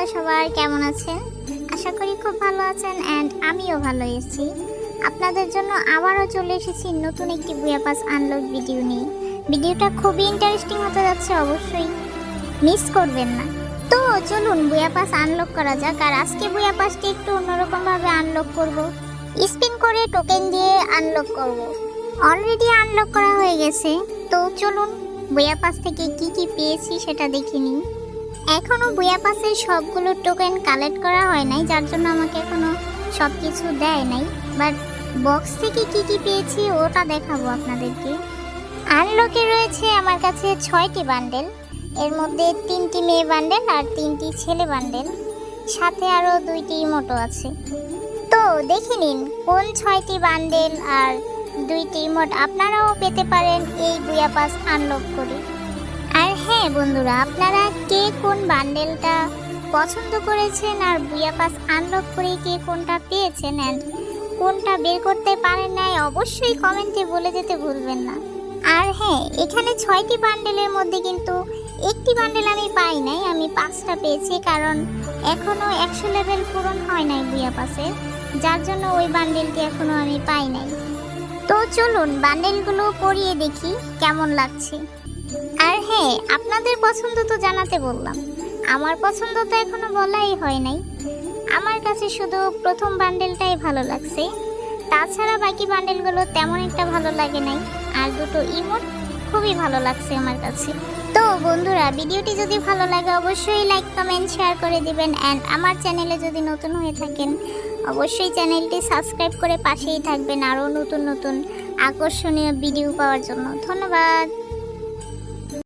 অবস্থা সবার, কেমন আছেন? আশা করি খুব ভালো আছেন অ্যান্ড আমিও ভালো আছি। আপনাদের জন্য আবারও চলে এসেছি নতুন একটি বুয়া পাস আনলক ভিডিও নিয়ে। ভিডিওটা খুবই ইন্টারেস্টিং হতে যাচ্ছে অবশ্যই। মিস করবেন না। তো চলুন বুয়া পাস আনলক করা যাক আর আজকে বুয়া পাসটি একটু অন্যরকমভাবে আনলক করব। স্পিন করে টোকেন দিয়ে আনলক করব। অলরেডি আনলক করা হয়ে গেছে। তো চলুন বুয়া পাস থেকে কি কি পেয়েছি সেটা দেখে নিই। এখনও বুয়া পাসের সবগুলো টোকেন কালেক্ট করা হয় নাই, যার জন্য আমাকে এখনও সব কিছু দেয় নাই। বাট বক্স থেকে কি কি পেয়েছি ওটা দেখাবো আপনাদেরকে। আনলকে রয়েছে আমার কাছে ছয়টি বান্ডেল এর মধ্যে তিনটি মেয়ে বান্ডেল আর তিনটি ছেলে বান্ডেল সাথে আরও দুইটি মোটো আছে। তো দেখে নিন, কোন ছয়টি বান্ডেল আর দুইটি ইমোট আপনারাও পেতে পারেন এই বুয়া পাস আনলক করে। হ্যাঁ বন্ধুরা, আপনারা কে কোন বান্ডেলটা পছন্দ করেছেন আর বুয়া পাস আনলক করে কে কোনটা পেয়েছেন অ্যান্ড কোনটা বের করতে পারেন নাই, অবশ্যই কমেন্টে বলে যেতে ভুলবেন না। আর হ্যাঁ এখানে ছয়টি বান্ডেলের মধ্যে কিন্তু একটি বান্ডেল আমি পাই নাই, আমি পাঁচটা পেয়েছি, কারণ এখনও একশো লেভেল পূরণ হয় নাই বুয়া পাসের যার জন্য ওই বান্ডেলটি এখনও আমি পাই নাই। তো চলুন বান্ডেলগুলো পরিয়ে দেখি, কেমন লাগছে। আর হ্যাঁ আপনাদের পছন্দ তো জানাতে বললাম। আমার পছন্দ তো এখনও বলাই হয় নাই। আমার কাছে শুধু প্রথম বান্ডেলটাই ভালো লাগছে। তাছাড়া বাকি বান্ডেলগুলো তেমন একটা ভালো লাগে নাই। আর দুটো ইমোট খুবই ভালো লাগছে আমার কাছে। তো বন্ধুরা, ভিডিওটি যদি ভালো লাগে, অবশ্যই লাইক কমেন্ট শেয়ার করে দিবেন। অ্যান্ড আমার চ্যানেলে যদি নতুন হয়ে থাকেন, অবশ্যই চ্যানেলটি সাবস্ক্রাইব করে পাশেই থাকবেন। আরও নতুন নতুন আকর্ষণীয় ভিডিও পাওয়ার জন্য। ধন্যবাদ।